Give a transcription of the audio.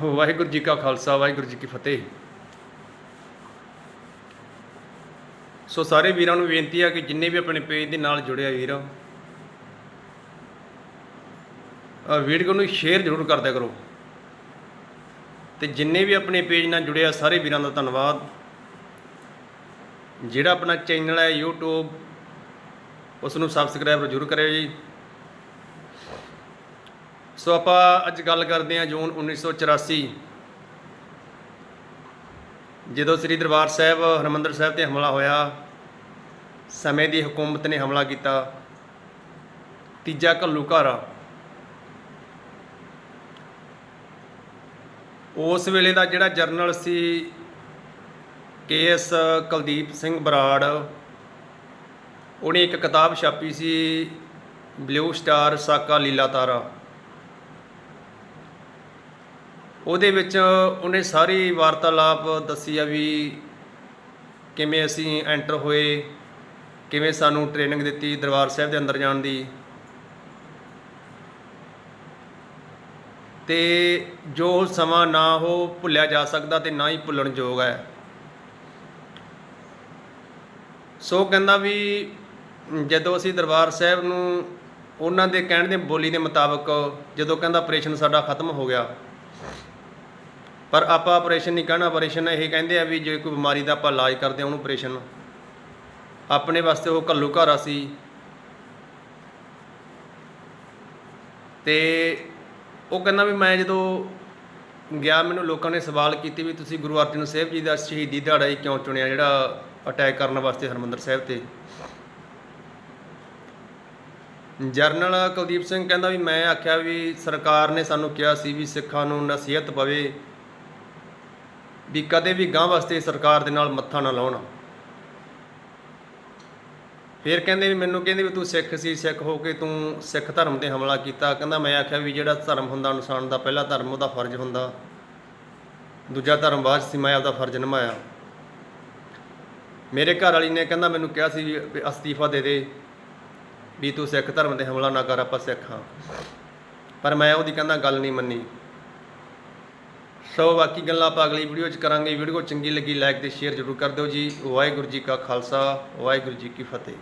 ਵਾਹਿਗੁਰੂ ਜੀ ਕਾ ਖਾਲਸਾ, ਵਾਹਿਗੁਰੂ ਜੀ ਕੀ ਫਤਿਹ। ਸੋ ਸਾਰੇ ਵੀਰਾਂ ਨੂੰ ਬੇਨਤੀ ਆ ਕਿ ਜਿੰਨੇ ਵੀ ਆਪਣੇ ਪੇਜ ਦੇ ਨਾਲ ਜੁੜਿਆ ਵੀਰ ਆ ਵੀਡੀਓ ਨੂੰ ਸ਼ੇਅਰ ਜ਼ਰੂਰ ਕਰਦਿਆ ਕਰੋ। ਤੇ ਜਿੰਨੇ ਵੀ ਆਪਣੇ ਪੇਜ ਨਾਲ ਜੁੜਿਆ ਸਾਰੇ ਵੀਰਾਂ ਦਾ ਧੰਨਵਾਦ। ਜਿਹੜਾ ਆਪਣਾ ਚੈਨਲ ਹੈ YouTube ਉਸ ਨੂੰ ਸਬਸਕ੍ਰਾਈਬ ਜ਼ਰੂਰ ਕਰਿਓ ਜੀ। ਸੋ ਆਪਾਂ ਅੱਜ ਗੱਲ ਕਰਦੇ ਹਾਂ ਜੂਨ 1984 ਜਦੋਂ ਸ੍ਰੀ ਦਰਬਾਰ ਸਾਹਿਬ ਹਰਮੰਦਰ ਸਾਹਿਬ ਤੇ ਹਮਲਾ ਹੋਇਆ, ਸਮੇਂ ਦੀ ਹਕੂਮਤ ਨੇ ਹਮਲਾ ਕੀਤਾ। ਤੀਜਾ ਘੱਲੂਘਾਰਾ ਉਸ ਵੇਲੇ ਦਾ ਜਿਹੜਾ ਜਰਨਲ ਸੀ ਕੇਐਸ ਕੁਲਦੀਪ ਸਿੰਘ ਬਰਾੜ, ਉਹਨੇ ਇੱਕ ਕਿਤਾਬ ਛਾਪੀ ਸੀ ਬਲੂ ਸਟਾਰ ਸਾਕਾ ਲੀਲਾ ਤਾਰਾ। ਉਹਦੇ ਵਿੱਚ ਉਹਨੇ ਸਾਰੀ ਵਾਰਤਾਲਾਪ ਦੱਸੀ ਆ ਵੀ ਕਿਵੇਂ ਅਸੀਂ ਐਂਟਰ ਹੋਏ, ਕਿਵੇਂ ਸਾਨੂੰ ਟ੍ਰੇਨਿੰਗ ਦਿੱਤੀ ਦਰਬਾਰ ਸਾਹਿਬ ਦੇ ਅੰਦਰ ਜਾਣ ਦੀ। ਤੇ ਜੋ ਸਮਾਂ ਨਾ ਹੋ ਭੁੱਲਿਆ ਜਾ ਸਕਦਾ ਤੇ ਨਾ ਹੀ ਭੁੱਲਣ ਯੋਗ ਹੈ। ਸੋ ਕਹਿੰਦਾ ਵੀ ਜਦੋਂ ਅਸੀਂ ਦਰਬਾਰ ਸਾਹਿਬ ਨੂੰ ਉਹਨਾਂ ਦੇ ਕਹਿਣ ਦੇ ਬੋਲੀ ਦੇ ਮੁਤਾਬਕ ਜਦੋਂ ਕਹਿੰਦਾ ਆਪਰੇਸ਼ਨ ਸਾਡਾ ਖਤਮ ਹੋ ਗਿਆ ਪਰ ਆਪਾਂ ਆਪਰੇਸ਼ਨ ਨਹੀਂ ਕਹਿਣਾ ਆਪਰੇਸ਼ਨ ਇਹ ਕਹਿੰਦੇ ਆ ਵੀ ਜੇ ਕੋਈ ਬਿਮਾਰੀ ਦਾ ਆਪਾਂ ਇਲਾਜ ਕਰਦੇ ਆ ਉਹਨੂੰ ਆਪਰੇਸ਼ਨ ਆਪਣੇ ਵਾਸਤੇ ਉਹ ਘੱਲੂ ਘਾਰਾ ਸੀ। ਤੇ ਉਹ ਕਹਿੰਦਾ ਵੀ ਮੈਂ ਜਦੋਂ ਗਿਆ, ਮੈਨੂੰ ਲੋਕਾਂ ਨੇ ਸਵਾਲ ਕੀਤੇ ਵੀ ਤੁਸੀਂ ਗੁਰੂ ਅਰਜਨ ਸਾਹਿਬ ਜੀ ਦਾ ਸ਼ਹੀਦੀ ਦਿਹਾੜਾ ਹੀ ਕਿਉਂ ਚੁਣਿਆ, ਜਿਹੜਾ ਅਟੈਕ ਕਰਨ ਵਾਸਤੇ ਹਰਮੰਦਰ ਸਾਹਿਬ ਤੇ। ਜਰਨਲ ਕੁਲਦੀਪ ਸਿੰਘ ਕਹਿੰਦਾ ਵੀ ਮੈਂ ਆਖਿਆ ਵੀ ਸਰਕਾਰ ਨੇ ਸਾਨੂੰ ਕਿਹਾ ਸੀ ਵੀ ਸਿੱਖਾਂ ਨੂੰ ਨਸੀਹਤ ਪਵੇ। ਵੀ ਕਦੇ ਵੀ ਗਾਂ ਵਾਸਤੇ ਸਰਕਾਰ ਦੇ ਨਾਲ ਮੱਥਾ ਨਾ ਲਾਉਣ। ਫਿਰ ਕਹਿੰਦੇ ਵੀ ਮੈਨੂੰ ਕਹਿੰਦੇ ਵੀ ਤੂੰ ਸਿੱਖ ਸੀ, ਸਿੱਖ ਹੋ ਕੇ ਤੂੰ ਸਿੱਖ ਧਰਮ ਤੇ ਹਮਲਾ ਕੀਤਾ। ਕਹਿੰਦਾ ਮੈਂ ਆਖਿਆ ਵੀ ਜਿਹੜਾ ਧਰਮ ਹੁੰਦਾ ਇਨਸਾਨ ਦਾ ਪਹਿਲਾ ਧਰਮ ਉਹਦਾ ਫਰਜ਼ ਹੁੰਦਾ। ਦੂਜਾ ਧਰਮ ਬਾਅਦ ਸੀ, ਮੈਂ ਆਪਦਾ ਫਰਜ਼ ਨਿਭਾਇਆ। ਮੇਰੇ ਘਰ ਵਾਲੀ ਨੇ ਕਹਿੰਦਾ ਮੈਨੂੰ ਕਿਹਾ ਸੀ ਵੀ ਅਸਤੀਫਾ ਦੇ ਦੇ ਵੀ ਤੂੰ ਸਿੱਖ ਧਰਮ ਤੇ ਹਮਲਾ ਨਾ ਕਰ, ਆਪਾਂ ਸਿੱਖ ਹਾਂ। ਪਰ ਮੈਂ ਉਹਦੀ ਕਹਿੰਦਾ ਗੱਲ ਨਹੀਂ ਮੰਨੀ। ਸੋ ਬਾਕੀ ਗੱਲਾਂ ਆਪਾਂ ਅਗਲੀ ਵੀਡੀਓ 'ਚ ਕਰਾਂਗੇ। ਵੀਡੀਓ ਚੰਗੀ ਲੱਗੀ ਲਾਈਕ ਤੇ ਸ਼ੇਅਰ ਜ਼ਰੂਰ ਕਰ ਦਿਓ ਜੀ। ਵਾਹਿਗੁਰੂ ਜੀ ਕਾ ਖਾਲਸਾ, ਵਾਹਿਗੁਰੂ ਜੀ ਕੀ ਫਤਿਹ।